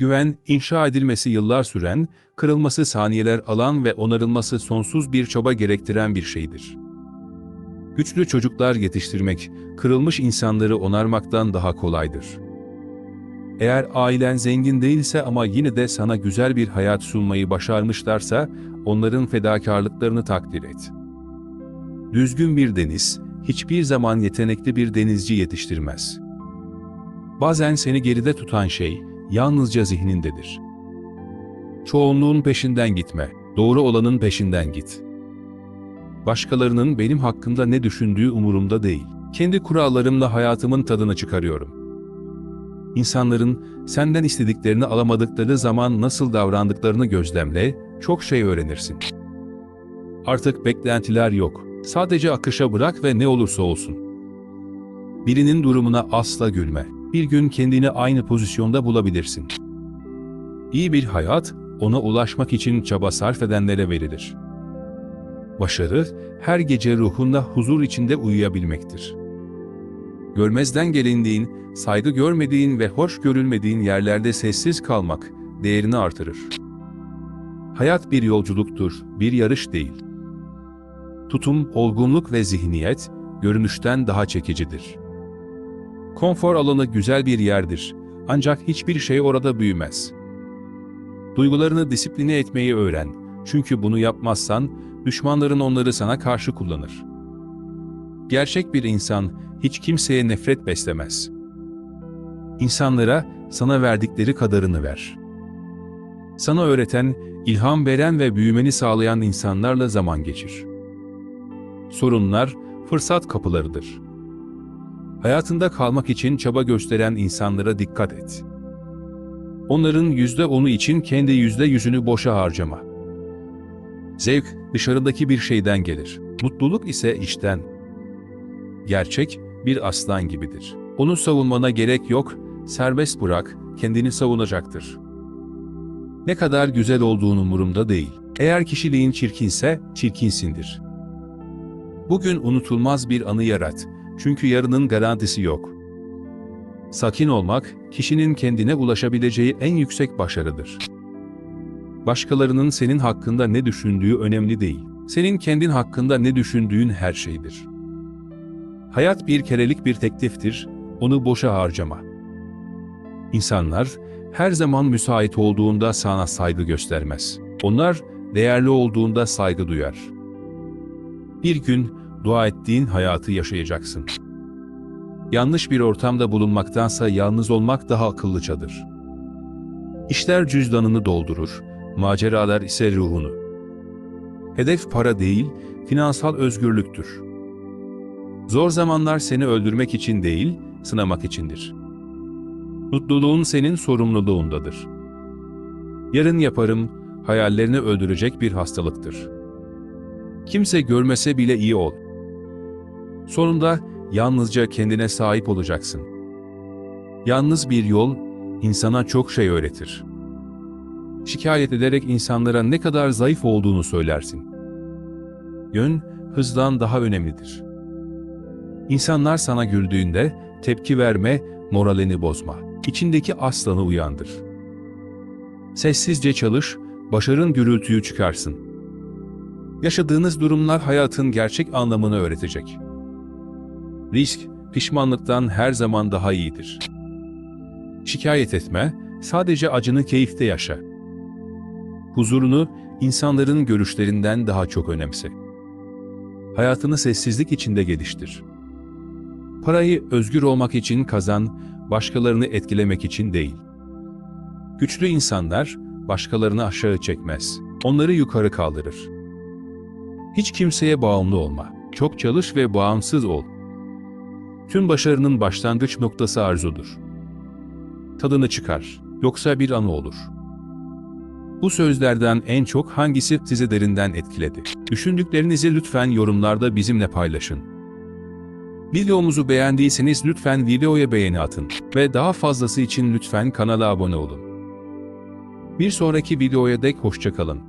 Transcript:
Güven, inşa edilmesi yıllar süren, kırılması saniyeler alan ve onarılması sonsuz bir çaba gerektiren bir şeydir. Güçlü çocuklar yetiştirmek, kırılmış insanları onarmaktan daha kolaydır. Eğer ailen zengin değilse ama yine de sana güzel bir hayat sunmayı başarmışlarsa, onların fedakarlıklarını takdir et. Düzgün bir deniz, hiçbir zaman yetenekli bir denizci yetiştirmez. Bazen seni geride tutan şey, yalnızca zihnindedir. Çoğunluğun peşinden gitme, doğru olanın peşinden git. Başkalarının benim hakkımda ne düşündüğü umurumda değil. Kendi kurallarımla hayatımın tadını çıkarıyorum. İnsanların senden istediklerini alamadıkları zaman nasıl davrandıklarını gözlemle, çok şey öğrenirsin. Artık beklentiler yok. Sadece akışa bırak ve ne olursa olsun. Birinin durumuna asla gülme. Bir gün kendini aynı pozisyonda bulabilirsin. İyi bir hayat, ona ulaşmak için çaba sarf edenlere verilir. Başarı, her gece ruhunda huzur içinde uyuyabilmektir. Görmezden gelindiğin, saygı görmediğin ve hoş görülmediğin yerlerde sessiz kalmak, değerini artırır. Hayat bir yolculuktur, bir yarış değil. Tutum, olgunluk ve zihniyet, görünüşten daha çekicidir. Konfor alanı güzel bir yerdir, ancak hiçbir şey orada büyümez. Duygularını disipline etmeyi öğren, çünkü bunu yapmazsan, düşmanların onları sana karşı kullanır. Gerçek bir insan, hiç kimseye nefret beslemez. İnsanlara, sana verdikleri kadarını ver. Sana öğreten, ilham veren ve büyümeni sağlayan insanlarla zaman geçir. Sorunlar, fırsat kapılarıdır. Hayatında kalmak için çaba gösteren insanlara dikkat et. Onların yüzde onu için kendi yüzde yüzünü boşa harcama. Zevk, dışarıdaki bir şeyden gelir. Mutluluk ise içten. Gerçek, bir aslan gibidir. Onu savunmana gerek yok, serbest bırak, kendini savunacaktır. Ne kadar güzel olduğun umurumda değil. Eğer kişiliğin çirkinse, çirkinsindir. Bugün unutulmaz bir anı yarat. Çünkü yarının garantisi yok. Sakin olmak, kişinin kendine ulaşabileceği en yüksek başarıdır. Başkalarının senin hakkında ne düşündüğü önemli değil. Senin kendin hakkında ne düşündüğün her şeydir. Hayat bir kerelik bir tekliftir, onu boşa harcama. İnsanlar, her zaman müsait olduğunda sana saygı göstermez. Onlar, değerli olduğunda saygı duyar. Bir gün, dua ettiğin hayatı yaşayacaksın. Yanlış bir ortamda bulunmaktansa yalnız olmak daha akıllıcadır. İşler cüzdanını doldurur, maceralar ise ruhunu. Hedef para değil, finansal özgürlüktür. Zor zamanlar seni öldürmek için değil, sınamak içindir. Mutluluğun senin sorumluluğundadır. Yarın yaparım, hayallerini öldürecek bir hastalıktır. Kimse görmese bile iyi ol. Sonunda yalnızca kendine sahip olacaksın. Yalnız bir yol, insana çok şey öğretir. Şikayet ederek insanlara ne kadar zayıf olduğunu söylersin. Yön, hızdan daha önemlidir. İnsanlar sana güldüğünde tepki verme, moralini bozma. İçindeki aslanı uyandır. Sessizce çalış, başarın gürültüyü çıkarsın. Yaşadığınız durumlar hayatın gerçek anlamını öğretecek. Risk, pişmanlıktan her zaman daha iyidir. Şikayet etme, sadece acını keyifte yaşa. Huzurunu, insanların görüşlerinden daha çok önemse. Hayatını sessizlik içinde geliştir. Parayı özgür olmak için kazan, başkalarını etkilemek için değil. Güçlü insanlar, başkalarını aşağı çekmez, onları yukarı kaldırır. Hiç kimseye bağımlı olma, çok çalış ve bağımsız ol. Tüm başarının başlangıç noktası arzudur. Tadını çıkar, yoksa bir anı olur. Bu sözlerden en çok hangisi sizi derinden etkiledi? Düşündüklerinizi lütfen yorumlarda bizimle paylaşın. Videomuzu beğendiyseniz lütfen videoya beğeni atın ve daha fazlası için lütfen kanala abone olun. Bir sonraki videoya dek hoşçakalın.